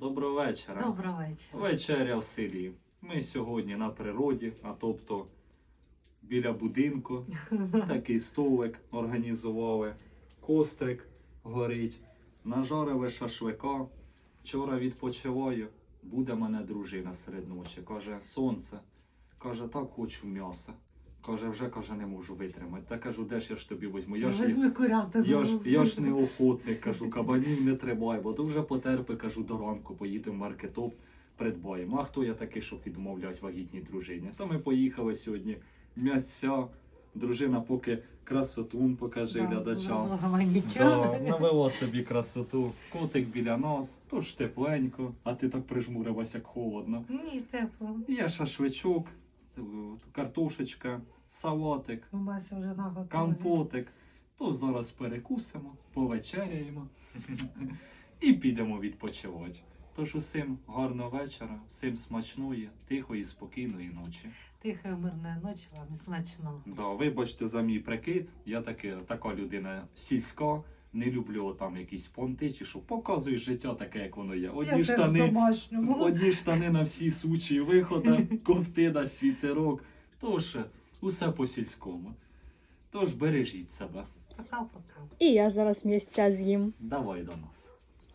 Доброго вечора. Доброго вечора. Вечеря в селі. Ми сьогодні на природі, а тобто біля будинку. Такий столик організували. Кострик горить. Нажарили шашлика. Вчора відпочиваю. Буде мене дружина серед ночі. Каже, сонце. Каже, так хочу м'яса. Каже, вже каже, не можу витримати. Та кажу, де ж я ж тобі візьму? Я ж, Візьми курятину. я ж, я ж не охотник, кажу, кабанів не тримай, бо то вже потерпи, кажу, до ранку, поїдемо в маркетоп, придбаємо. А хто я такий, щоб відмовляти вагітній дружині? То ми поїхали сьогодні. М'яся, дружина поки красотун покаже глядачам. Да, навело собі красоту. Котик біля нас, то ж тепленько, а ти так прижмурилась, як холодно. Ні, тепло. Є шашличок, картошечка, салатик, У Мася вже компотик. То зараз перекусимо, повечеряємо і підемо відпочивати. Тож усім гарного вечора, всім смачної, тихої, спокійної ночі. Тихої мирної ночі вам і смачного. Да, вибачте за мій прикид. Я таки, така людина сільська. Не люблю там якісь понти чи що. Показую життя таке, як воно є. Одні Я теж штани, домашньому. одні штани на всі сучі виходи, ковти на світерок. Тож усе по сільському. Тож бережіть себе. Пока-пока. І я зараз місця з'їм. Давай до нас.